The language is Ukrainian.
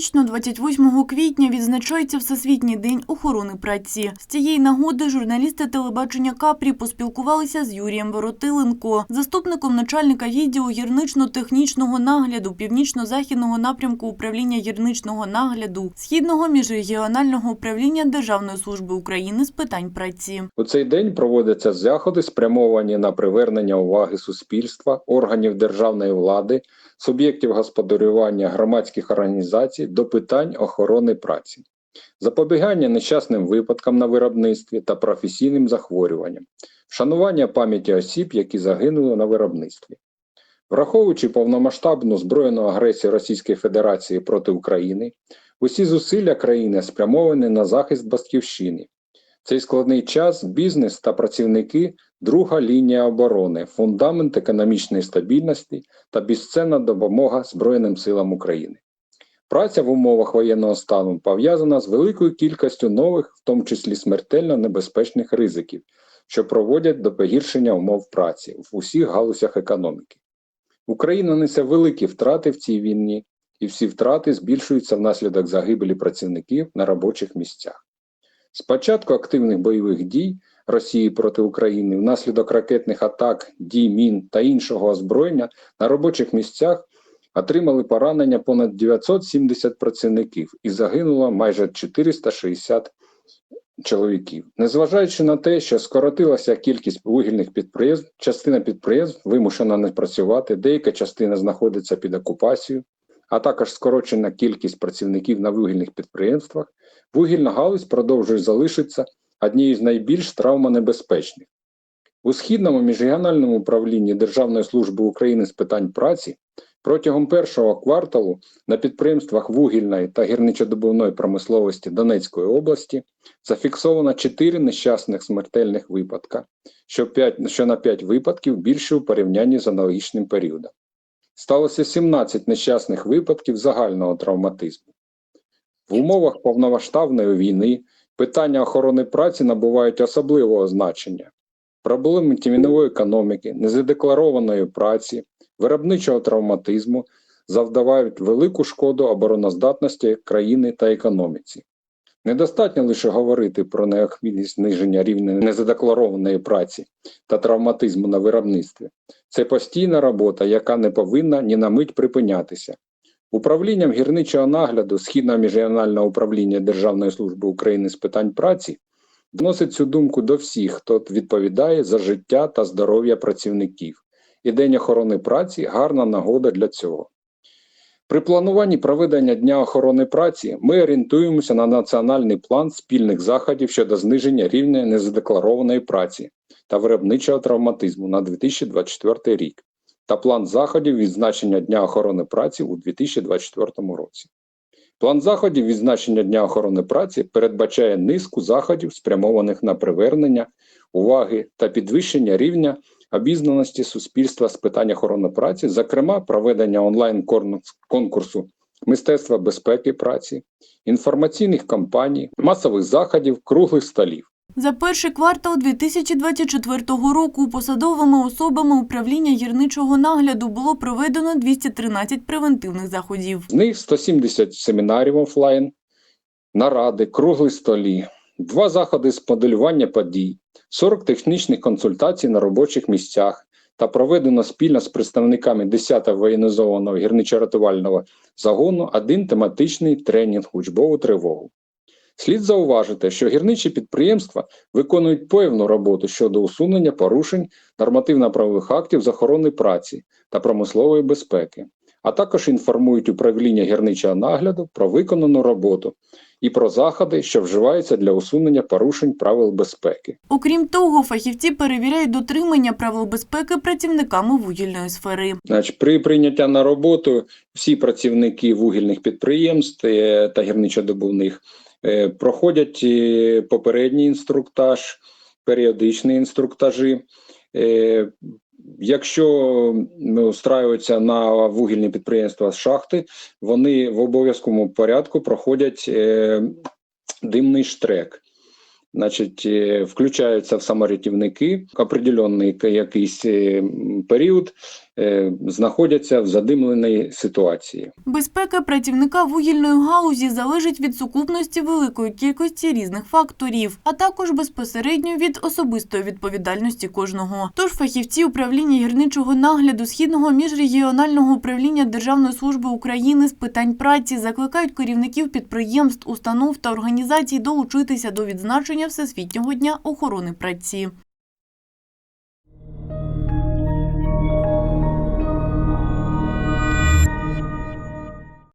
Щорічно, 28 квітня, відзначається Всесвітній день охорони праці. З цієї нагоди журналісти телебачення Капрі поспілкувалися з Юрієм Воротиленко, заступником начальника відділу гірнично-технічного нагляду Північно-західного напрямку управління гірничного нагляду Східного міжрегіонального управління Державної служби України з питань праці. У цей день проводяться заходи, спрямовані на привернення уваги суспільства, органів державної влади, суб'єктів господарювання громадських організацій до питань охорони праці, запобігання нещасним випадкам на виробництві та професійним захворюванням, вшанування пам'яті осіб, які загинули на виробництві. Враховуючи повномасштабну збройну агресію Російської Федерації проти України, усі зусилля країни спрямовані на захист батьківщини. Цей складний час бізнес та працівники друга лінія оборони, фундамент економічної стабільності та безцінна допомога Збройним силам України. Праця в умовах воєнного стану пов'язана з великою кількістю нових, в тому числі смертельно небезпечних ризиків, що проводять до погіршення умов праці в усіх галузях економіки. Україна несе великі втрати в цій війні, і всі втрати збільшуються внаслідок загибелі працівників на робочих місцях. З початку активних бойових дій Росії проти України внаслідок ракетних атак, дій мін та іншого озброєння на робочих місцях отримали поранення понад 970 працівників і загинуло майже 460 чоловіків. Незважаючи на те, що скоротилася кількість вугільних підприємств, частина підприємств вимушена не працювати, деяка частина знаходиться під окупацією, а також скорочена кількість працівників на вугільних підприємствах, вугільна галузь продовжує залишитися однією з найбільш травмонебезпечних. У Східному міжрегіональному управлінні Державної служби України з питань праці протягом першого кварталу на підприємствах вугільної та гірничодобувної промисловості Донецької області зафіксовано 4 нещасних смертельних випадка, що, 5, що на 5 випадків більше у порівнянні з аналогічним періодом. Сталося 17 нещасних випадків загального травматизму. В умовах повномасштабної війни питання охорони праці набувають особливого значення. Проблеми тіньової економіки, незадекларованої праці, виробничого травматизму завдавають велику шкоду обороноздатності країни та економіці. Недостатньо лише говорити про необхідність зниження рівня незадекларованої праці та травматизму на виробництві. Це постійна робота, яка не повинна ні на мить припинятися. Управлінням гірничого нагляду Східного міжрегіонального управління Державної служби України з питань праці доносить цю думку до всіх, хто відповідає за життя та здоров'я працівників. І День охорони праці гарна нагода для цього. При плануванні проведення Дня охорони праці ми орієнтуємося на національний план спільних заходів щодо зниження рівня незадекларованої праці та виробничого травматизму на 2024 рік та план заходів відзначення Дня охорони праці у 2024 році. План заходів відзначення Дня охорони праці передбачає низку заходів, спрямованих на привернення уваги та підвищення рівня обізнаності суспільства з питань охорони праці, зокрема, проведення онлайн-конкурсу мистецтва безпеки праці, інформаційних кампаній, масових заходів, круглих столів. За перший квартал 2024 року посадовими особами управління гірничого нагляду було проведено 213 превентивних заходів. З них 170 семінарів офлайн, наради, круглі столі, два заходи з моделювання подій, 40 технічних консультацій на робочих місцях та проведено спільно з представниками 10-го воєнізованого гірничо-рятувального загону один тематичний тренінг учбову тривогу. Слід зауважити, що гірничі підприємства виконують певну роботу щодо усунення порушень нормативно-правових актів з охорони праці та промислової безпеки, а також інформують управління гірничого нагляду про виконану роботу і про заходи, що вживаються для усунення порушень правил безпеки. Окрім того, фахівці перевіряють дотримання правил безпеки працівниками вугільної сфери. Значить, при прийняття на роботу всі працівники вугільних підприємств е, та гірничодобувних е, проходять е, попередній інструктаж, періодичні інструктажі. Якщо устраюються на вугільні підприємства з шахти, вони в обов'язковому порядку проходять е, димний штрек. Значить, е, включаються в саморятівники определенний якийсь е, період, знаходяться в задимленій ситуації. Безпека працівника вугільної галузі залежить від сукупності великої кількості різних факторів, а також безпосередньо від особистої відповідальності кожного. Тож фахівці управління гірничого нагляду східного міжрегіонального управління Державної служби України з питань праці закликають керівників підприємств, установ та організацій долучитися до відзначення Всесвітнього дня охорони праці.